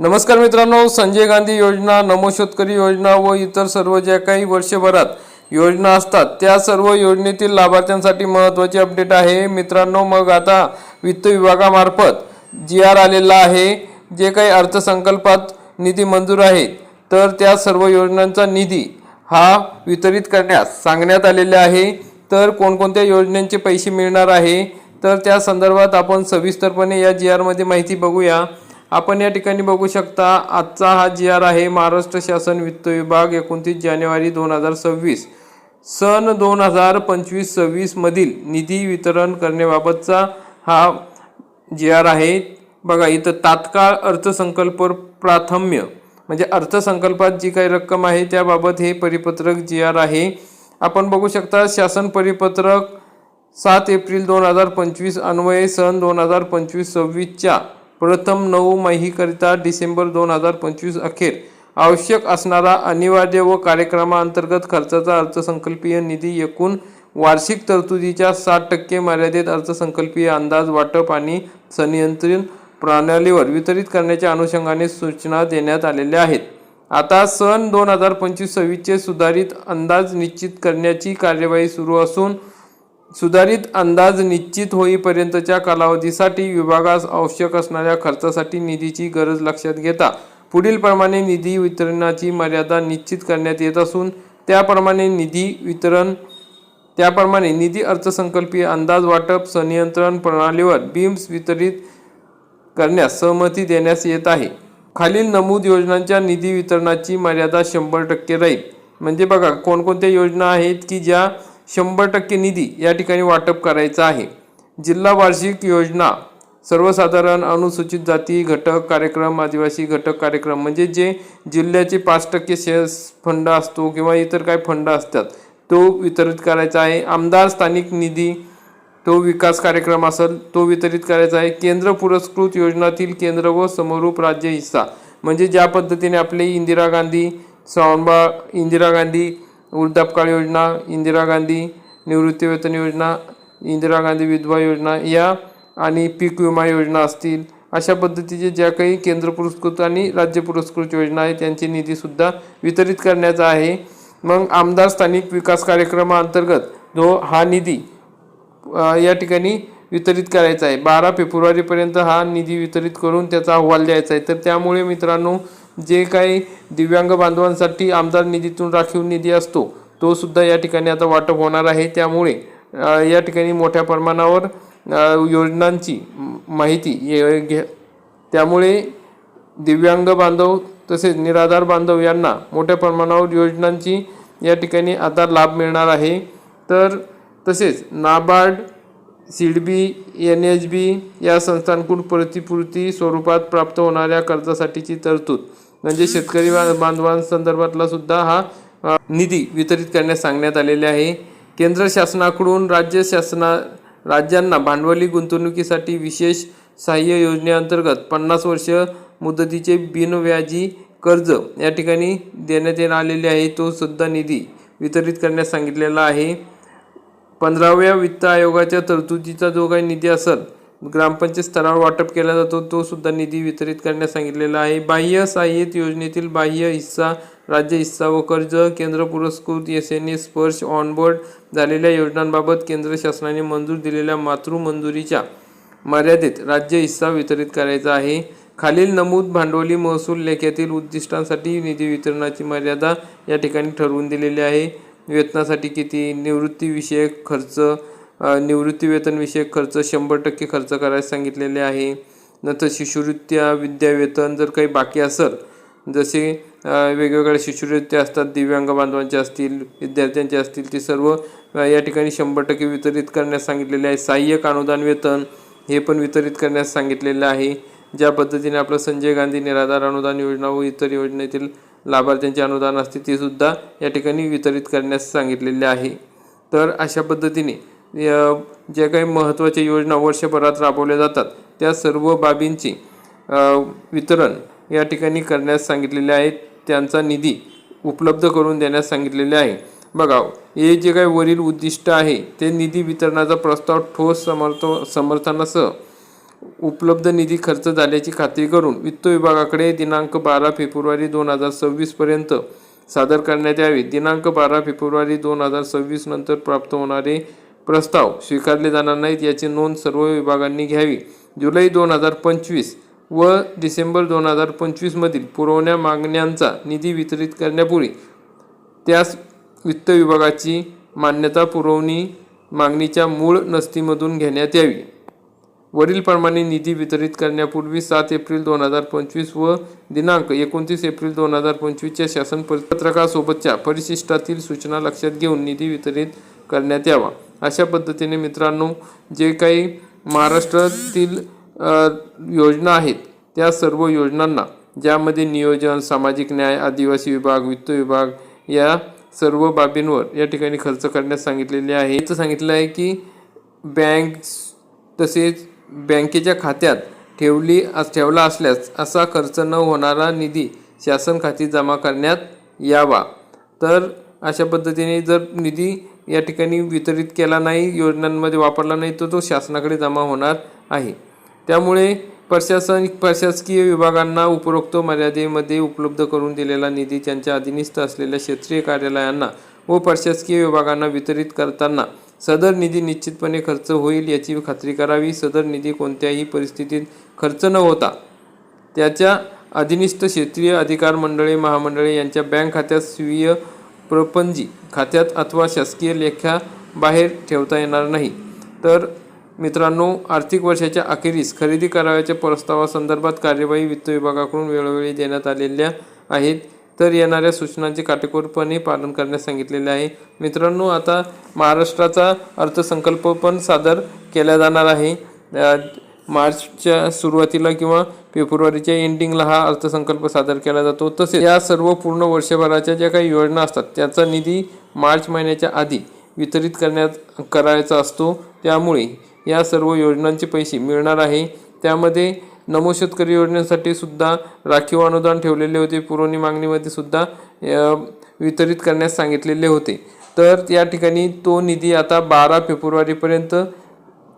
नमस्कार मित्रांनो संजय गांधी योजना नमो शेतकरी योजना व इतर सर्व ज्या काही वर्षभरात योजना असतात त्या सर्व योजनेतील लाभार्थ्यांसाठी महत्त्वाचे अपडेट आहे. मित्रांनो मग आता वित्त विभागामार्फत जी आर आलेला आहे. जे काही अर्थसंकल्पात निधी मंजूर आहे तर त्या सर्व योजनांचा निधी हा वितरित करण्यास सांगण्यात आलेले आहे. तर कोणकोणत्या योजनांचे पैसे मिळणार आहे तर त्या संदर्भात आपण सविस्तरपणे या जी आरमध्ये माहिती बघूया. आपण या ठिकाणी बघू शकता आजचा हा जी आर आहे महाराष्ट्र शासन वित्त विभाग एकोणतीस जानेवारी दोन हजार सव्वीस. सन दोन हजार पंचवीस सव्वीसमधील निधी वितरण करण्याबाबतचा हा जी आर आहे. बघा इथं तात्काळ अर्थसंकल्प प्राथम्य म्हणजे अर्थसंकल्पात जी काही रक्कम आहे त्याबाबत हे परिपत्रक जी आर आहे. आपण बघू शकता शासन परिपत्रक सात एप्रिल दोन हजार पंचवीस अन्वये सन दोन हजार पंचवीस सव्वीसच्या प्रथम नऊ माहीकरिता डिसेंबर दोन हजार पंचवीस अखेर आवश्यक असणारा अनिवार्य व कार्यक्रमाअंतर्गत खर्चाचा अर्थसंकल्पीय निधी एकूण वार्षिक तरतुदीच्या साठ टक्के मर्यादेत अर्थसंकल्पीय अंदाज वाटप आणि संनियंत्रण प्रणालीवर वितरित करण्याच्या अनुषंगाने सूचना देण्यात आलेल्या आहेत. आता सन दोन हजार पंचवीस सव्वीसचे सुधारित अंदाज निश्चित करण्याची कार्यवाही सुरू असून सुधारित अंदाज निश्चित होईपर्यंतच्या कालावधीसाठी विभागास आवश्यक असणाऱ्या खर्चासाठी निधीची गरज लक्षात घेता. पुढीलप्रमाणे निधी वितरणाची मर्यादा निश्चित करण्यात येत असून त्याप्रमाणे निधी वितरण त्याप्रमाणे निधी अर्थसंकल्पीय अंदाज वाटप संनियंत्रण प्रणालीवर बीम्स वितरित करण्यास सहमती देण्यास येत आहे. खालील नमूद योजनांच्या निधी वितरणाची मर्यादा शंभर टक्के राहील. म्हणजे बघा कोणकोणत्या योजना आहेत की ज्या शंभर टक्के निधी या ठिकाणी वाटप करायचा आहे. जिल्हा वार्षिक योजना सर्वसाधारण अनुसूचित जाती घटक कार्यक्रम आदिवासी घटक कार्यक्रम म्हणजे जे जिल्ह्याचे पाच टक्के शेअर्स फंड असतो किंवा इतर काय फंड असतात तो वितरित करायचा आहे. आमदार स्थानिक निधी तो विकास कार्यक्रम असेल तो वितरित करायचा आहे. केंद्र पुरस्कृत योजनातील केंद्र व समरूप राज्य हिस्सा म्हणजे ज्या पद्धतीने आपले इंदिरा गांधी स्वावलंबा इंदिरा गांधी वृद्धापकाळ योजना इंदिरा गांधी निवृत्तीवेतन योजना इंदिरा गांधी विधवा योजना या आणि पीक विमा योजना असतील. अशा पद्धतीचे ज्या काही केंद्र पुरस्कृत आणि राज्य पुरस्कृत योजना आहेत त्यांचे निधीसुद्धा वितरित करण्याचा आहे. मग आमदार स्थानिक विकास कार्यक्रमाअंतर्गत जो हा निधी या ठिकाणी वितरित करायचा आहे. बारा फेब्रुवारीपर्यंत हा निधी वितरित करून त्याचा अहवाल द्यायचा आहे. तर त्यामुळे मित्रांनो जे काही दिव्यांग बांधवांसाठी आमदार निधीतून राखीव निधी असतो तो सुद्धा या ठिकाणी आता वाटप होणार आहे. त्यामुळे या ठिकाणी मोठ्या प्रमाणावर योजनांची माहिती ये- घे त्यामुळे दिव्यांग बांधव तसेच निराधार बांधव यांना मोठ्या प्रमाणावर योजनांची या ठिकाणी आता लाभ मिळणार आहे. तर तसेच NABARD SIDBI N H B या संस्थांकडून प्रतिपूर्ती स्वरूपात प्राप्त होणाऱ्या कर्जासाठीची तरतूद. म्हणजे शेतकरी बांधवांसंदर्भातला सुद्धा हा निधी वितरित करण्यास सांगण्यात आलेले आहे. केंद्र शासनाकडून राज्य शासना राज्यांना भांडवली गुंतवणुकीसाठी विशेष सहाय्य योजनेअंतर्गत पन्नास वर्ष मुदतीचे बिनव्याजी कर्ज या ठिकाणी देण्यात येणार आलेले आहे. तो सुद्धा निधी वितरित करण्यास सांगितलेला आहे. पंधराव्या वित्त आयोगाच्या तरतुदीचा जो काही निधी असेल ग्रामपंचायत स्तरावर वाटप केला जातो तो सुद्धा निधी वितरित करण्यास सांगितलेला आहे. बाह्य सहाय्यित योजनेतील बाह्य हिस्सा राज्य हिस्सा व कर्ज केंद्र पुरस्कृत एस एन ए स्पर्श ऑनबोर्ड झालेल्या योजनांबाबत केंद्र शासनाने मंजूर दिलेल्या मातृमंजुरीच्या मर्यादेत राज्य हिस्सा वितरित करायचा आहे. खालील नमूद भांडवली महसूल लेख्यातील उद्दिष्टांसाठी निधी वितरणाची मर्यादा या ठिकाणी ठरवून दिलेली आहे. वेतनासाठी किती? निवृत्तीविषयक खर्च निवृत्तीवेतनविषयक खर्च शंभर टक्के खर्च करायला सांगितलेले आहे. नंतर शिष्यवृत्त्या विद्यावेतन जर काही बाकी असेल जसे वेगवेगळ्या शिष्यवृत्त्या असतात दिव्यांग बांधवांच्या असतील विद्यार्थ्यांचे असतील ते सर्व या ठिकाणी शंभर टक्के वितरित करण्यास सांगितलेले आहे. सहाय्यक अनुदान वेतन हे पण वितरित करण्यास सांगितलेलं आहे. ज्या पद्धतीने आपलं संजय गांधी निराधार अनुदान योजना व इतर योजनेतील लाभार्थ्यांचे अनुदान असते ते सुद्धा या ठिकाणी वितरित करण्यास सांगितलेले आहे. तर अशा पद्धतीने ज्या काही महत्त्वाच्या योजना वर्षभरात राबवल्या जातात त्या सर्व बाबींची वितरण या ठिकाणी करण्यास सांगितलेले आहे. त्यांचा निधी उपलब्ध करून देण्यास सांगितलेले आहे. बघा हे जे काही वरील उद्दिष्ट आहे ते निधी वितरणाचा प्रस्ताव ठोस समर्थ समर्थनासह उपलब्ध निधी खर्च झाल्याची खात्री करून वित्त विभागाकडे दिनांक बारा फेब्रुवारी दोन हजार सव्वीसपर्यंत सादर करण्यात यावे. दिनांक बारा फेब्रुवारी दोन हजार सव्वीस नंतर प्राप्त होणारे प्रस्ताव स्वीकारले जाणार नाहीत याची नोंद सर्व विभागांनी घ्यावी. जुलै दोन हजार पंचवीस व डिसेंबर दोन हजार पंचवीसमधील पुरवण्या मागण्यांचा निधी वितरित करण्यापूर्वी त्यास वित्त विभागाची मान्यता पुरवणी मागणीच्या मूळ नस्तीमधून घेण्यात यावी. वरीलप्रमाणे निधी वितरित करण्यापूर्वी सात एप्रिल दोन हजार पंचवीस व दिनांक एकोणतीस एप्रिल दोन हजार पंचवीसच्या शासन पत्रकासोबतच्या परिशिष्टातील सूचना लक्षात घेऊन निधी वितरित करण्यात यावा. अशा पद्धतीने मित्रांनो जे काही महाराष्ट्रातील योजना आहेत त्या सर्व योजनांना ज्यामध्ये नियोजन सामाजिक न्याय आदिवासी विभाग वित्त विभाग या सर्व बाबींवर या ठिकाणी खर्च करण्यास सांगितलेले आहे. इथं सांगितलं आहे की बँक तसेच बँकेच्या खात्यात ठेवली अस- ठेवला असल्यास असा खर्च न होणारा निधी शासन खाती जमा करण्यात यावा. तर अशा पद्धतीने जर निधी या ठिकाणी वितरित केला नाही योजनांमध्ये वापरला नाही तर तो शासनाकडे जमा होणार आहे. त्यामुळे प्रशासन प्रशासकीय विभागांना उपरोक्त मर्यादेमध्ये उपलब्ध करून दिलेला निधी त्यांच्या अधीनस्थ असलेल्या क्षेत्रीय कार्यालयांना व प्रशासकीय विभागांना वितरित करताना सदर निधी निश्चितपणे खर्च होईल याची खात्री करावी. सदर निधी कोणत्याही परिस्थितीत खर्च न होता त्याच्या अधिनिष्ठ क्षेत्रीय अधिकार मंडळे महामंडळे यांच्या बँक खात्यात स्वीय प्रपंजी खात्यात अथवा शासकीय लेखा बाहेर ठेवता येणार नाही. तर मित्रांनो आर्थिक वर्षाच्या अखेरीस खरेदी करावयाच्या प्रस्तावासंदर्भात कार्यवाही वित्त विभागाकडून वेळोवेळी देण्यात आलेल्या आहेत. तर येणाऱ्या सूचनांचे काटेकोरपणे पालन करण्यास सांगितलेले आहे. मित्रांनो आता महाराष्ट्राचा अर्थसंकल्प पण सादर केला जाणार आहे. मार्चच्या सुरुवातीला किंवा फेब्रुवारीच्या एंडिंगला हा अर्थसंकल्प सादर केला जातो. तसेच या सर्व पूर्ण वर्षभराच्या ज्या काही योजना असतात त्याचा निधी मार्च महिन्याच्या आधी वितरित करण्यात करायचा असतो. त्यामुळे या सर्व योजनांचे पैसे मिळणार आहे. त्यामध्ये नमो शेतकरी योजनेसाठी सुद्धा राखीव अनुदान ठेवलेले होते. पुरवणी मागणीमध्ये सुद्धा वितरित करण्यास सांगितलेले होते. तर या ठिकाणी तो निधी आता बारा फेब्रुवारीपर्यंत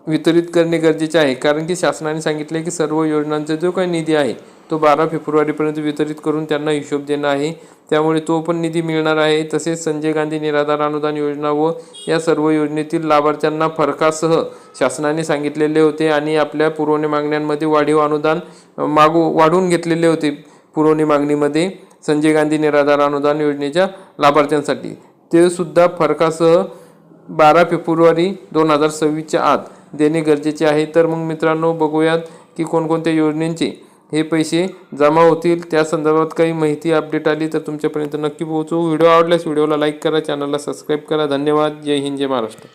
वितरित करणे गरजेचे आहे. कारण की शासनाने सांगितले की सर्व योजनांचा जो काही निधी आहे तो बारा फेब्रुवारीपर्यंत वितरित करून त्यांना हिशोब देणं आहे. त्यामुळे तो पण निधी मिळणार आहे. तसेच संजय गांधी निराधार अनुदान योजना व या सर्व योजनेतील लाभार्थ्यांना फरकासह शासनाने सांगितलेले होते आणि आपल्या पुरवणी मागण्यांमध्ये वाढीव अनुदान मागू वाढवून घेतलेले होते पुरवणी मागणीमध्ये संजय गांधी निराधार अनुदान योजनेच्या लाभार्थ्यांसाठी. ते सुद्धा फरकासह बारा फेब्रुवारी दोन हजार सव्वीसच्या आत देणे गरजेचे आहे. तर मग मित्रांनो बघूयात की कोणकोणत्या योजनेचे हे पैसे जमा होतील. त्या संदर्भात काही माहिती अपडेट आली तर तुमच्यापर्यंत नक्की पोहोचू. व्हिडिओ आवडल्यास व्हिडिओला लाईक करा चॅनलला सबस्क्राईब करा. धन्यवाद. जय हिंद जय महाराष्ट्र.